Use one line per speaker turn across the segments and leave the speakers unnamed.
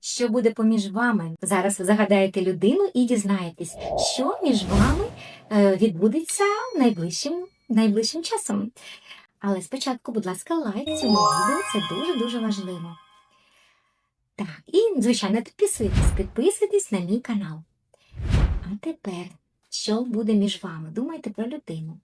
що буде поміж вами. Зараз загадаєте людину і дізнаєтесь, що між вами е, відбудеться найближчим, найближчим часом. Але спочатку, будь ласка, лайк цьому відео, це дуже-дуже важливо. Так, і, звичайно, підписуйтесь, підписуйтесь на мій канал. А тепер, що буде між вами? Думайте про людину.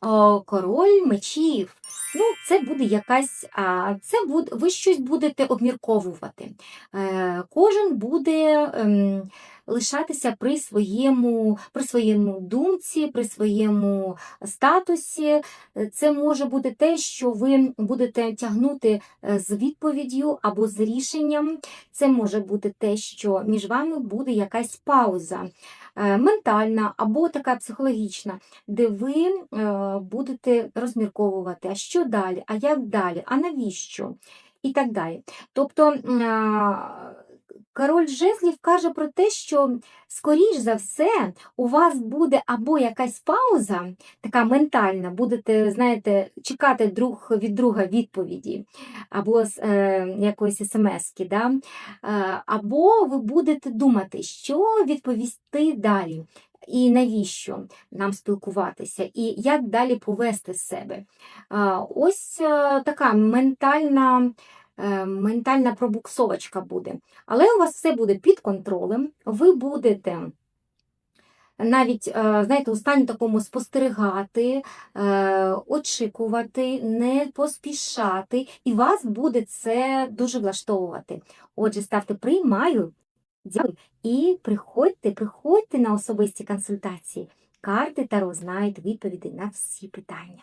О, король мечів. Ну, це буде якась, а, це буде, ви щось будете обмірковувати. Е, кожен буде ем, лишатися при своєму, при своєму думці, при своєму статусі. Е, Це може бути те, що ви будете тягнути е, з відповіддю або з рішенням. Це може бути те, що між вами буде якась пауза е, ментальна або така психологічна, де ви е, будете розмірковувати, а що далі, а як далі, а навіщо? І так далі. Тобто король жезлів каже про те, що, скоріш за все, у вас буде або якась пауза, така ментальна, будете, знаєте, чекати друг від друга відповіді, або е, якоїсь смски, да? Е, або ви будете думати, що відповісти далі. І навіщо нам спілкуватися, і як далі повести себе. Ось е, така ментальна, е, ментальна пробуксовочка буде. Але у вас все буде під контролем, ви будете навіть, е, знаєте, у стані такому спостерігати, е, очікувати, не поспішати, і вас буде це дуже влаштовувати. Отже, ставте приймаю. Дякую. І приходьте, приходьте на особисті консультації. Карти Таро знають відповіді на всі питання.